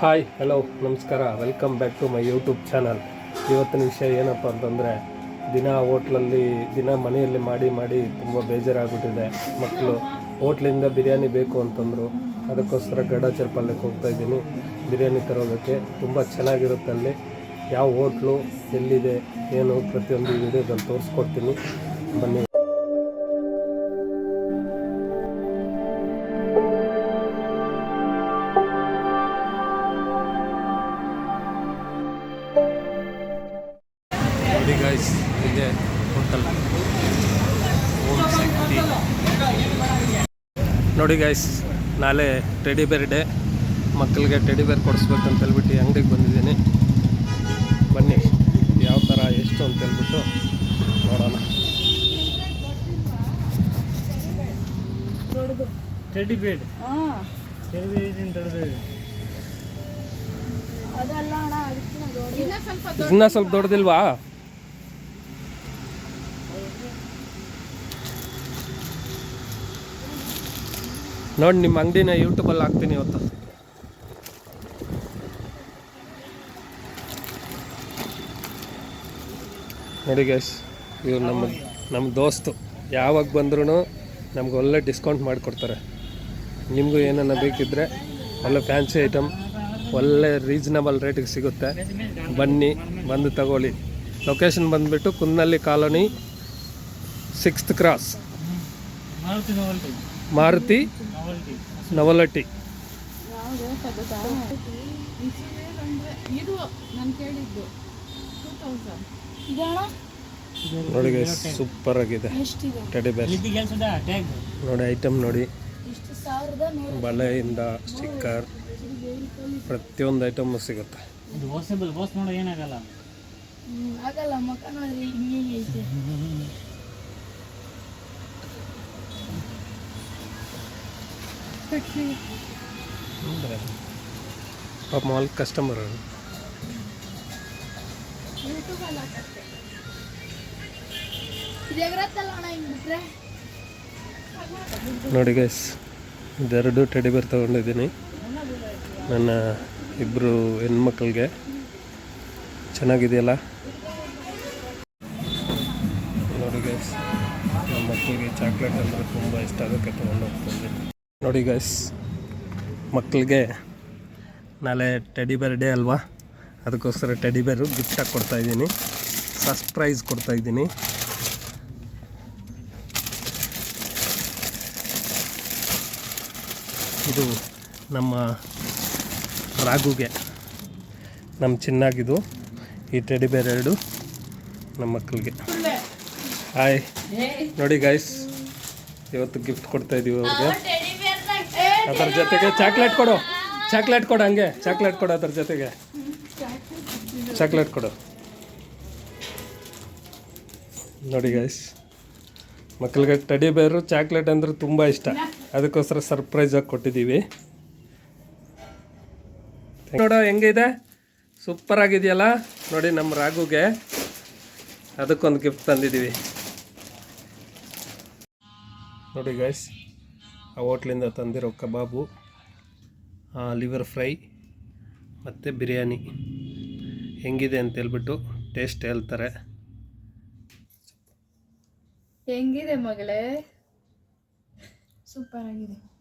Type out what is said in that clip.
Hi hello ನಮಸ್ಕಾರ. Welcome back to my YouTube channel ಇವತ್ತಿನ ವಿಷಯ ಏನಪ್ಪ ಅಂತಂದರೆ, ದಿನ ಹೋಟ್ಲಲ್ಲಿ, ದಿನ ಮನೆಯಲ್ಲಿ ಮಾಡಿ ಮಾಡಿ ತುಂಬ ಬೇಜಾರಾಗ್ಬಿಟ್ಟಿದೆ. ಮಕ್ಕಳು ಹೋಟ್ಲಿಂದ ಬಿರಿಯಾನಿ ಬೇಕು ಅಂತಂದರು, ಅದಕ್ಕೋಸ್ಕರ ಗಡಾಚರ್ ಹೋಗ್ತಾ ಇದ್ದೀನಿ. ಬಿರಿಯಾನಿ ತರೋದಕ್ಕೆ ತುಂಬ ಚೆನ್ನಾಗಿರುತ್ತೆ ಅಲ್ಲಿ. ಯಾವ ಹೋಟ್ಲು ಎಲ್ಲಿದೆ, ಏನು ಪ್ರತಿಯೊಂದು ವಿಡಿಯೋದಲ್ಲಿ ತೋರಿಸ್ಕೊಡ್ತೀನಿ. ಬನ್ನಿ ನೋಡಿ ಗೈಸ್ ಇದೆ ಹೋಟೆಲ್ ಓಂ ಶಕ್ತಿ ನೋಡಿ ಗೈಸ್ ನಾಳೆ ಟೆಡಿ ಬೇರ್ ಡೇ ಮಕ್ಕಳಿಗೆ ಟೆಡಿ ಬೇರ್ ಅಂತ ಹೇಳ್ಬಿಟ್ಟು ಅಂಗಡಿಗೆ ಬಂದಿದ್ದೀನಿ. ಬನ್ನಿ ಯಾವ ಥರ ಎಷ್ಟು ಅಂತ ಹೇಳ್ಬಿಟ್ಟು ನೋಡೋಣ. ಟೆಡಿ ಬೇಡ್ ಇನ್ನೂ ಸ್ವಲ್ಪ ದೊಡ್ಡದಿಲ್ವಾ? ನೋಡಿ, ನಿಮ್ಮ ಅಂಗಡಿನ ಯೂಟ್ಯೂಬಲ್ಲಿ ಹಾಕ್ತೀನಿ ಇವತ್ತು. ನೋಡಿ ಗೈಸ್ ಇವ್ರು ನಮ್ಮ ನಮ್ಮ ದೋಸ್ತು. ಯಾವಾಗ ಬಂದ್ರೂ ನಮ್ಗೆ ಒಳ್ಳೆ ಡಿಸ್ಕೌಂಟ್ ಮಾಡಿಕೊಡ್ತಾರೆ. ನಿಮಗೂ ಏನನ್ನ ಬೇಕಿದ್ದರೆ ಒಳ್ಳೆ ಫ್ಯಾನ್ಸಿ ಐಟಮ್ ಒಳ್ಳೆ ರೀಸನಬಲ್ ರೇಟಿಗೆ ಸಿಗುತ್ತೆ. ಬನ್ನಿ, ಬಂದು ತಗೊಳ್ಳಿ. ಲೊಕೇಶನ್ ಬಂದುಬಿಟ್ಟು Kunnalli colony sixth cross Maruti novelty Maruti novelty ನವಲಟ್ಟಿ ನೋಡಿ ಸೂಪರ್ ಆಗಿದೆ. ಟೆಡಿ ಬೇರ್ ನೋಡಿ ಐಟಮ್ ನೋಡಿ. ಬಳೆಯಿಂದ ಸ್ಟಿಕ್ಕರ್ ಪ್ರತಿಯೊಂದು ಐಟಮ್ ಸಿಗುತ್ತೆ. ಏನಾಗಲ್ಲ. ಆಗಲ್ಲ ಅಂದ್ರೆ ಪಾಪ ಮಾಲ್ ಕಸ್ಟಮರ್ ನೋಡಿ ಗೈಸ್ ಇದೆರಡು ಟೆಡಿ ಬೇರ್ ತೊಗೊಂಡಿದ್ದೀನಿ. ನನ್ನ ಇಬ್ಬರು ಹೆಣ್ಮಕ್ಳಿಗೆ. ಚೆನ್ನಾಗಿದೆಯಲ್ಲ? ನೋಡಿ ಗೈಸ್ ನಮ್ಮ ಮಕ್ಕಳಿಗೆ ಚಾಕ್ಲೇಟ್ ಅಂದರೆ ತುಂಬ ಇಷ್ಟ ಅದಕ್ಕೆ ತೊಗೊಂಡು ಹೋಗ್ತಿದ್ದೀನಿ ನೋಡಿ ಗೈಸ್ ಮಕ್ಕಳಿಗೆ ನಾಳೆ ಟೆಡಿ ಬೇರ್ ಡೇ ಅಲ್ವಾ? ಅದಕ್ಕೋಸ್ಕರ ಟೆಡಿ ಬೇರು ಗಿಫ್ಟಾಗಿ ಕೊಡ್ತಾಯಿದ್ದೀನಿ ಸರ್ಪ್ರೈಸ್ ಕೊಡ್ತಾಯಿದ್ದೀನಿ ಇದು ನಮ್ಮ ರಾಗುಗೆ ನಮ್ಮ ಚಿನ್ನಾಗಿದು ಈ ಟೆಡಿ ಬೇರ್ ಎರಡು ನಮ್ಮ ಮಕ್ಕಳಿಗೆ ಹಾಯ್ ನೋಡಿ ಗೈಸ್ ಇವತ್ತು ಗಿಫ್ಟ್ ಕೊಡ್ತಾ ಇದೀವಿ ಅವ್ರಿಗೆ. ಅದರ ಜೊತೆಗೆ ಚಾಕ್ಲೇಟ್ ಕೊಡು. ಚಾಕ್ಲೇಟ್ ಕೊಡು ಹಂಗೆ. ಚಾಕ್ಲೇಟ್ ಕೊಡು ಅದ್ರ ಜೊತೆಗೆ. ಚಾಕ್ಲೇಟ್ ಕೊಡು. ನೋಡಿ ಗೈಸ್ ಮಕ್ಕಳಿಗೆ ಟಡಿ ಬೇರು ಚಾಕ್ಲೇಟ್ ಅಂದ್ರೆ ತುಂಬ ಇಷ್ಟ. ಅದಕ್ಕೋಸ್ಕರ ಸರ್ಪ್ರೈಸ್ ಆಗಿ ಕೊಟ್ಟಿದ್ದೀವಿ ನೋಡೋ ಹೆಂಗಿದೆ? ಸೂಪರ್ ಆಗಿದೆಯಲ್ಲ? ನೋಡಿ ನಮ್ಮ ರಾಗುಗೆ ಅದಕ್ಕೊಂದು ಗಿಫ್ಟ್ ತಂದಿದ್ದೀವಿ ನೋಡಿ ಗೈಸ್ ಆ ಹೋಟ್ಲಿಂದ ತಂದಿರೋ ಕಬಾಬು ಲಿವರ್ ಫ್ರೈ ಮತ್ತು ಬಿರಿಯಾನಿ. ಹೆಂಗಿದೆ ಅಂತ ಹೇಳ್ಬಿಟ್ಟು ಟೇಸ್ಟ್ ಹೇಳ್ತಾರೆ. ಹೆಂಗಿದೆ ಮಗಳೇ? ಸೂಪರ್ ಆಗಿದೆ